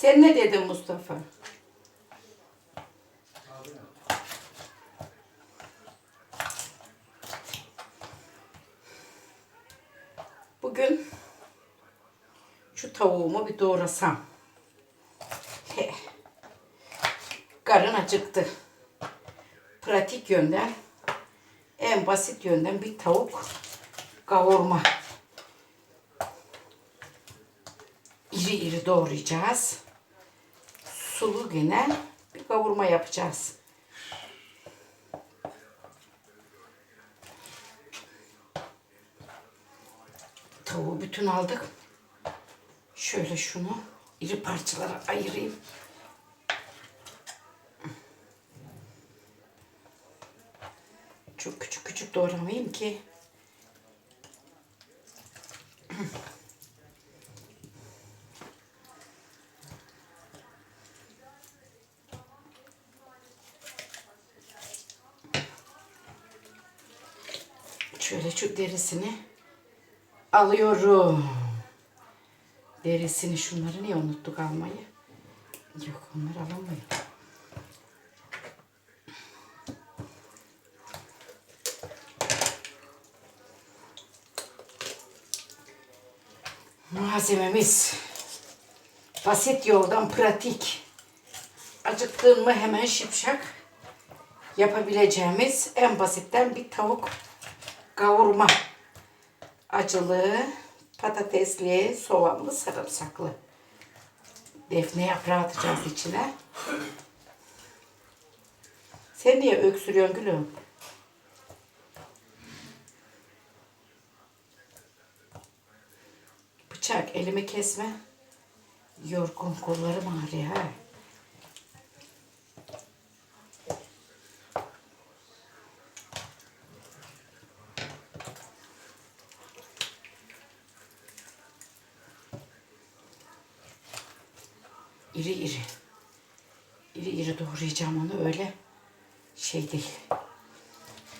Sen ne dedin Mustafa? Bugün şu tavuğumu bir doğrasam. He. Karın acıktı. Pratik yönden, en basit yönden bir tavuk kavurma. İri iri doğrayacağız. Sulu gene bir kavurma yapacağız. Tavuğu bütün aldık. Şöyle şunu iri parçalara ayırayım. Çok küçük küçük doğramayayım ki. Şöyle şu derisini alıyorum. Derisini şunları niye unuttuk almayı? Yok onları alamayız. Malzememiz basit yoldan pratik. Acıktığın mı hemen şipşak yapabileceğimiz en basitten bir tavuk kavurma. Acılı, patatesli, soğanlı, sarımsaklı. Defne yaprağı atacağız içine. Sen niye öksürüyorsun gülüm? Bıçak elimi kesme. Yorgun kollarım ağrıyor. İri iri. İri doğrayacağım onu öyle şey değil.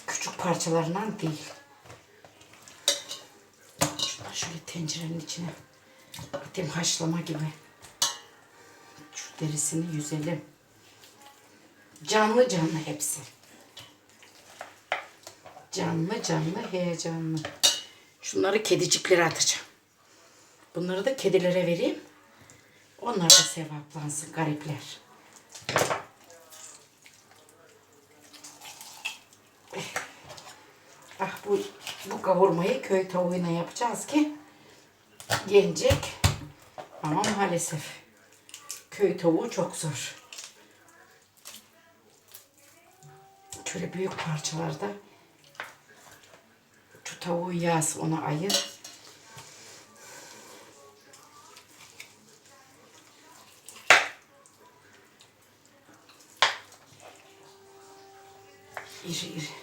Küçük parçalarından değil. Şunları şöyle tencerenin içine atayım haşlama gibi. Şu derisini yüzelim. Canlı canlı hepsi. Canlı canlı heyecanlı. Şunları kediciklere atacağım. Bunları da kedilere vereyim. Onlar da sevaplansın garipler. Ah bu kavurmayı köy tavuğuyla yapacağız ki yenecek. Ama maalesef köy tavuğu çok zor. Şöyle büyük parçalarda şu tavuğu yaz ona ayır. İri iri.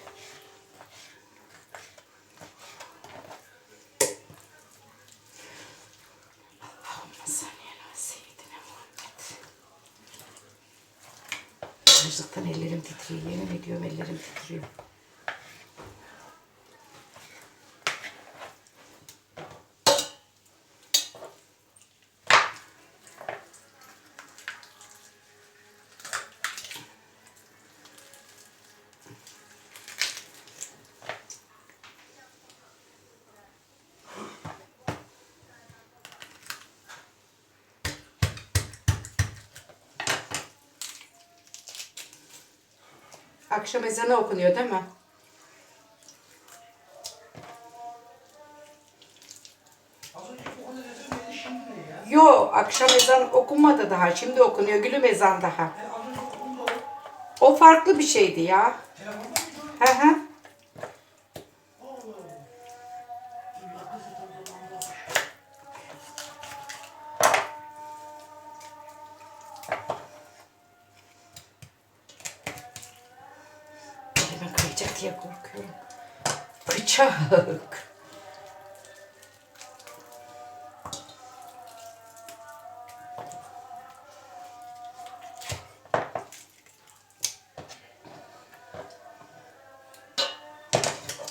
Thank you. Akşam ezanı okunuyor değil mi? Yo, akşam ezan okunmadı daha. Şimdi okunuyor. Gülüm ezan daha. O farklı bir şeydi ya. Hı hı. Diye korkuyorum. Bıçak.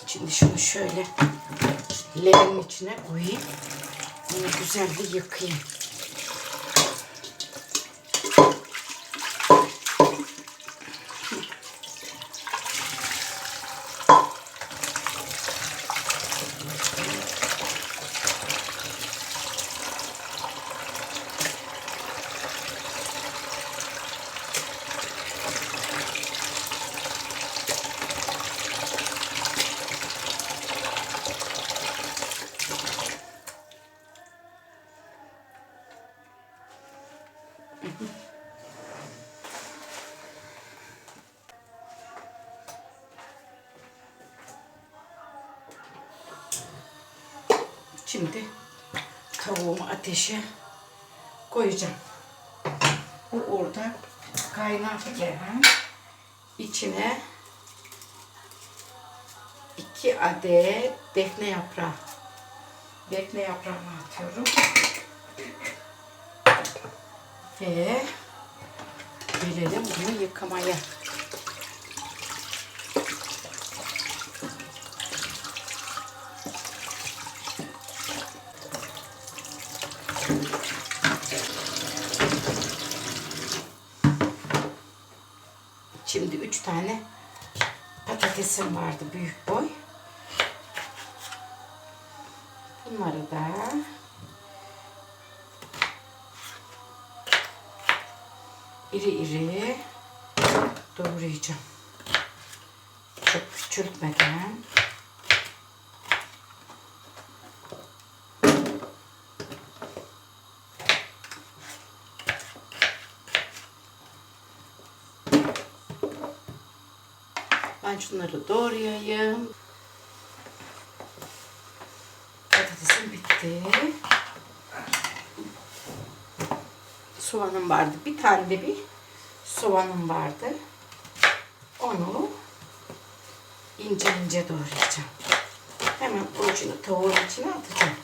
Şimdi şunu şöyle leğenin içine koyayım. Bunu güzel bir yıkayayım. Şimdi tavuğumu ateşe koyacağım. Bu orada kaynarken içine iki adet defne yaprağı. Defne yaprağını atıyorum. Ve gelelim bunu yıkamaya. Şimdi üç tane patatesim vardı büyük boy. Bunları da iri iri doğrayacağım. Çok küçültmeden. Şunları doğrayayım. Patatesim bitti. Soğanım vardı. Bir tane de bir soğanım vardı. Onu ince ince doğrayacağım. Hemen ucunu tavuğun içine atacağım.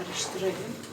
Şu tavuğumu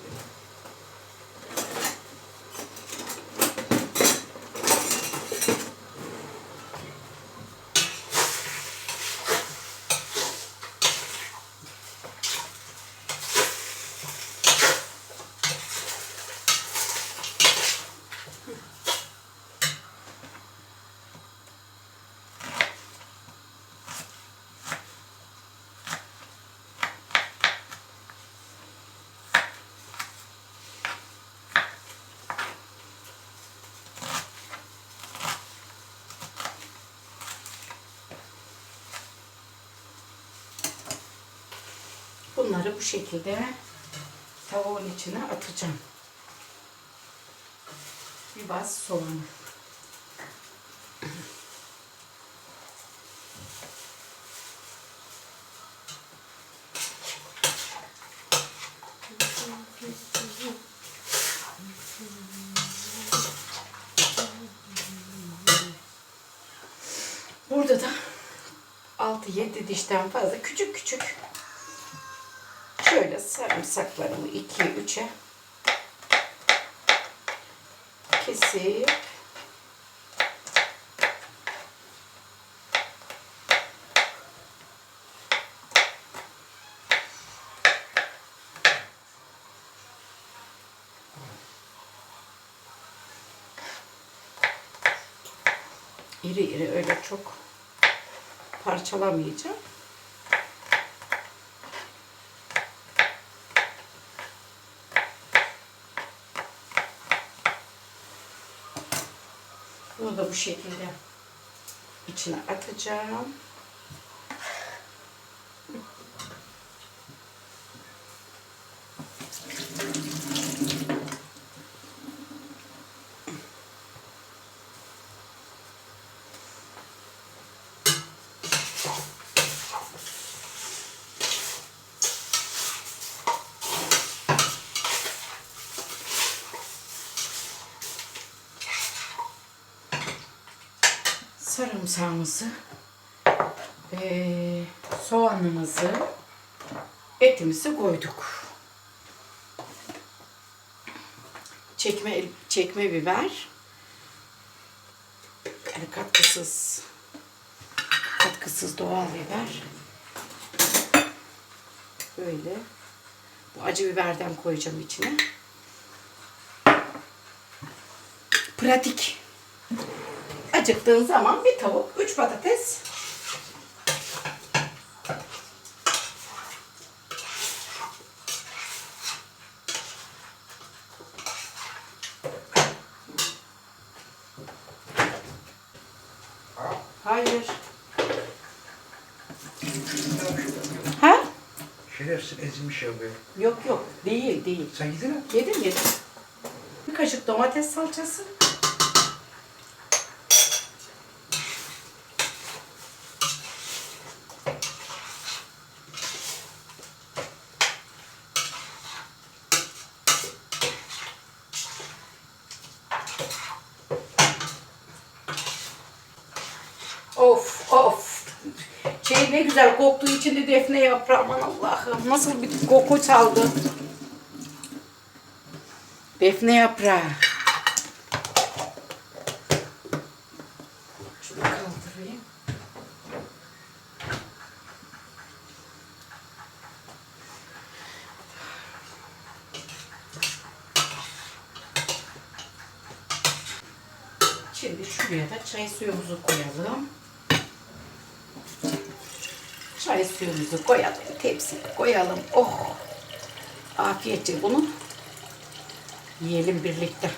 Bunları bu şekilde tavuğun içine atacağım. Bir bas soğan. Burada da 6-7 dişten fazla küçük küçük Şöyle sarımsaklarımı ikiye üçe kesip iri iri öyle çok parçalamayacağım. Bunu da bu şekilde içine atacağım. Sarımsağımızı, eee, soğanımızı, etimizi koyduk. Çekme çekme biber. Yani katkısız katkısız doğal biber. Böyle. Bu acı biberden koyacağım içine. pratik. Acıktığın zaman bir tavuk, üç patates. Hayır. Ha? Şerefsiz ezilmiş ya böyle. Yok yok. Değil değil. Sen yedin mi? Yedim yedim. Bir kaşık domates salçası. Of of. Şey ne güzel koktuğu içinde defne yaprağı aman Allah'ım. Nasıl bir koku çaldı. Defne yaprağı. Şimdi şuraya da çay suyumuzu koyalım. Çay suyumuzu koyalım. Tepsiye koyalım. Oh! Afiyetçe bunu Yiyelim birlikte.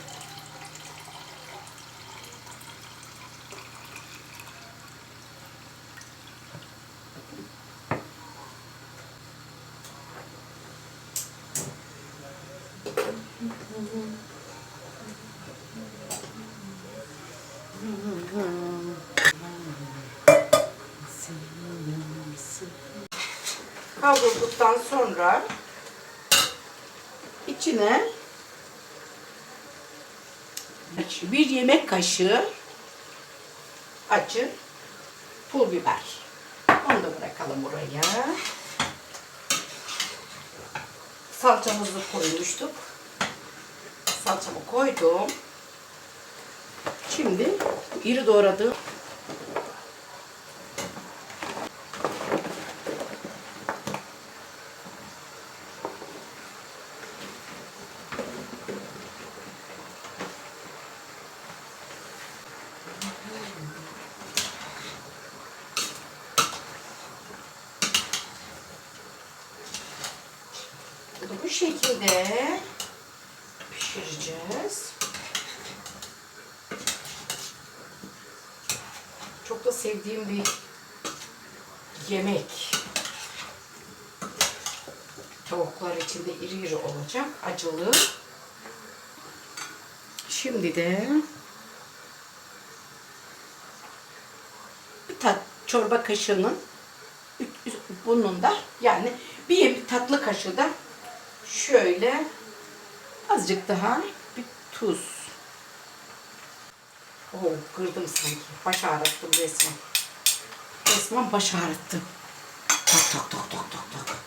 Kavrulduktan sonra içine bir yemek kaşığı acı pul biber. Onu da bırakalım buraya. Salçamızı koymuştuk. Salçamı koydum. Şimdi iri doğradığım Bunu bu şekilde pişireceğiz. Çok da sevdiğim bir yemek. Tavuklar içinde iri iri olacak. Acılı. Şimdi de bir tat çorba kaşığının bunun da yani bir tatlı kaşığı da şöyle azıcık daha bir tuz. Oo, kırdım sanki. Baş ağrıttım resmen. Resmen baş ağrıttım. Tok tok tok tok tok tok.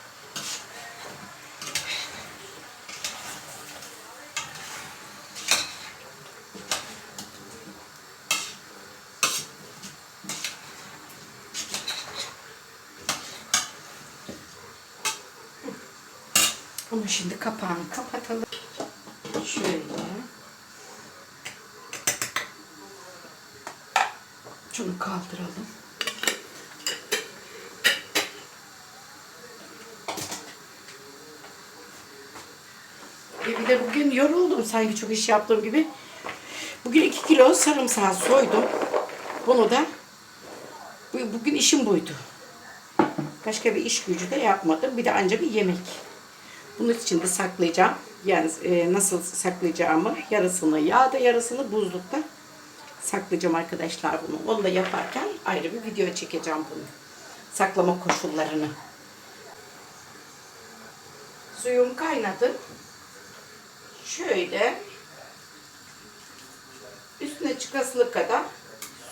Bunu şimdi kapağını kapatalım. Şöyle. Şunu kaldıralım. E bir de bugün yoruldum sanki çok iş yaptığım gibi. Bugün 2 kilo sarımsağı soydum. Bunu da bu- bugün işim buydu. Başka bir iş gücü de yapmadım. Bir de ancak bir yemek. Bunun için de saklayacağım. Yani e, nasıl saklayacağımı yarısını yağda yarısını buzlukta saklayacağım arkadaşlar bunu. Onu da yaparken ayrı bir video çekeceğim bunu. Saklama koşullarını. Suyum kaynadı. Şöyle üstüne çıkasılı kadar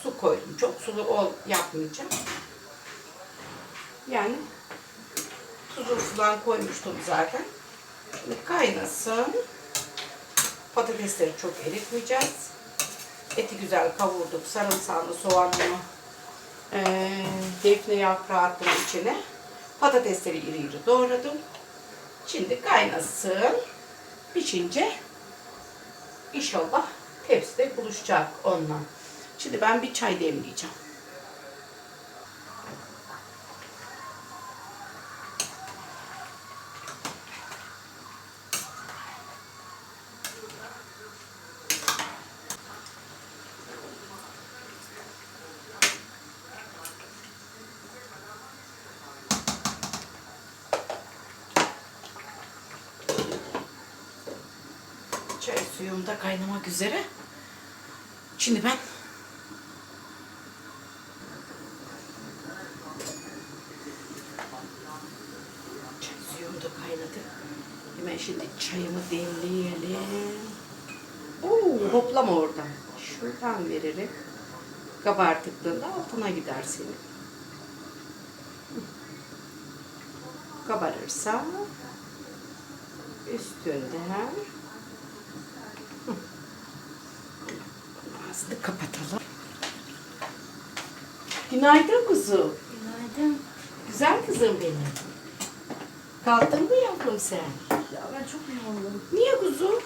su koydum. Çok sulu ol yapmayacağım. Yani tuzu falan koymuştum zaten. Şimdi kaynasın. Patatesleri çok eritmeyeceğiz. Eti güzel kavurduk. Sarımsağını, soğanını, eee defne yaprağı attım içine. Patatesleri iri iri doğradım. Şimdi kaynasın. Pişince inşallah Tepside buluşacak onunla. Şimdi ben bir çay demleyeceğim. Çay suyum da kaynamak üzere. Şimdi ben çay da kaynadı. Hemen şimdi çayımı demleyelim. Oo, hoplama oradan. Şuradan veririm. Kabartıklığında altına gider senin. Kabarırsa üstünden Ağzını kapatalım. Günaydın kuzum. Günaydın. Güzel kızım benim. Kalktın mı yavrum sen? Ya ben çok yoruldum. Niye kuzum?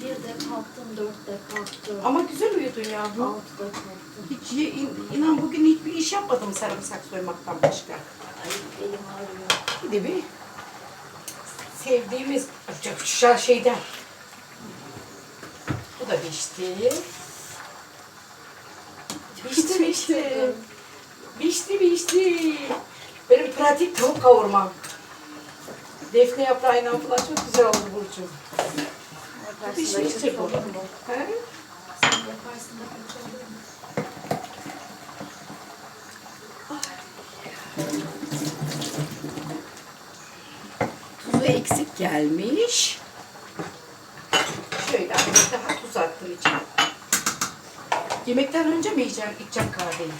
Bir de kalktım, dörtte kalktım. Ama güzel uyudun yavrum. Altıda kalktım. Hiç ye- in- inan bugün hiçbir iş yapmadım sarımsak soymaktan başka. Ay elim ağrıyor. Bir de bir sevdiğimiz şu şeyden. Bu da pişti. Pişti pişti. Pişti. Benim pratik tavuk kavurmam. Defne yaprağıyla falan çok güzel oldu Burcu. Pişmiştir bu. He? Tuzu eksik gelmiş. Şöyle azıcık daha tuz attım içine. Yemekten önce mi yiyeceğim, içeceğim kahveyi?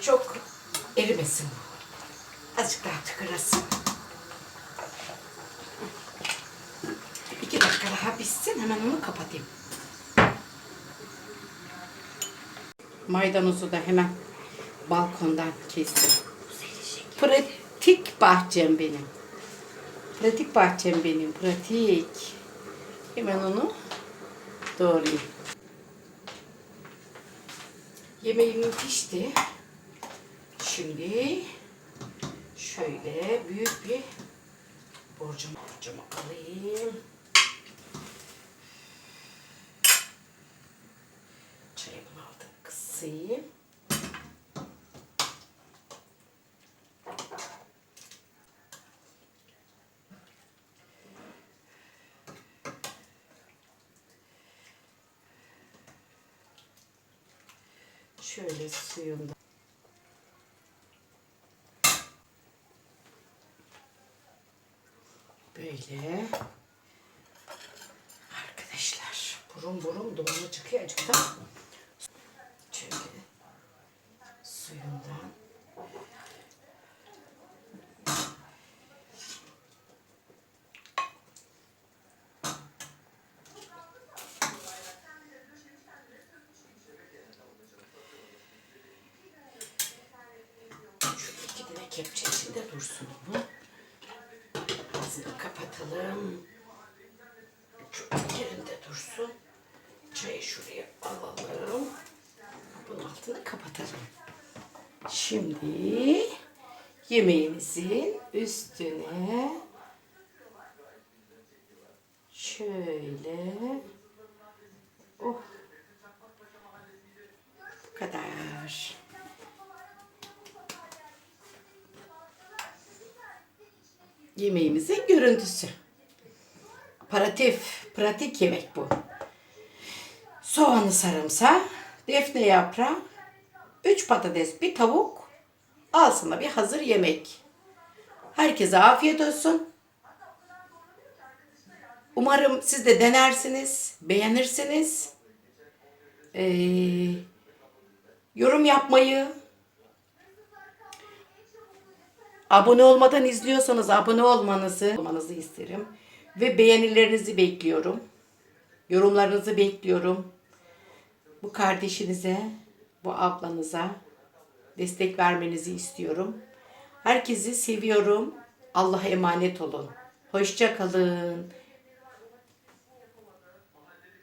Çok erimesin bu. Azıcık daha tıkırasın. İki dakika daha pişsin, hemen onu kapatayım. Maydanozu da hemen balkondan kestim. Pratik bahçem benim. Pratik bahçem benim, pratik. Hemen onu doğrayayım. Yemeğim pişti. Şimdi şöyle büyük bir borcumu, borcumu alayım. Çayımı aldım, kısayım. Şöyle suyunda. Böyle. Arkadaşlar burun burun dumanı çıkıyor acık da. Şöyle suyundan. Şu iki tane kepçe içinde dursun bu. Ağzını kapatalım. Şu yerinde dursun. Çayı şuraya alalım. Bunun altını kapatalım. Şimdi yemeğimizin üstüne şöyle oh bu kadar. Yemeğimizin görüntüsü. Pratif, pratik yemek bu. Soğanı sarımsağı, defne yaprağı, üç patates, bir tavuk, al sana bir hazır yemek. Herkese afiyet olsun. Umarım siz de denersiniz, beğenirsiniz. Ee, yorum yapmayı, Abone olmadan izliyorsanız abone olmanızı olmanızı isterim. Ve beğenilerinizi bekliyorum. Yorumlarınızı bekliyorum. Bu kardeşinize, bu ablanıza destek vermenizi istiyorum. Herkesi seviyorum. Allah'a emanet olun. Hoşça kalın.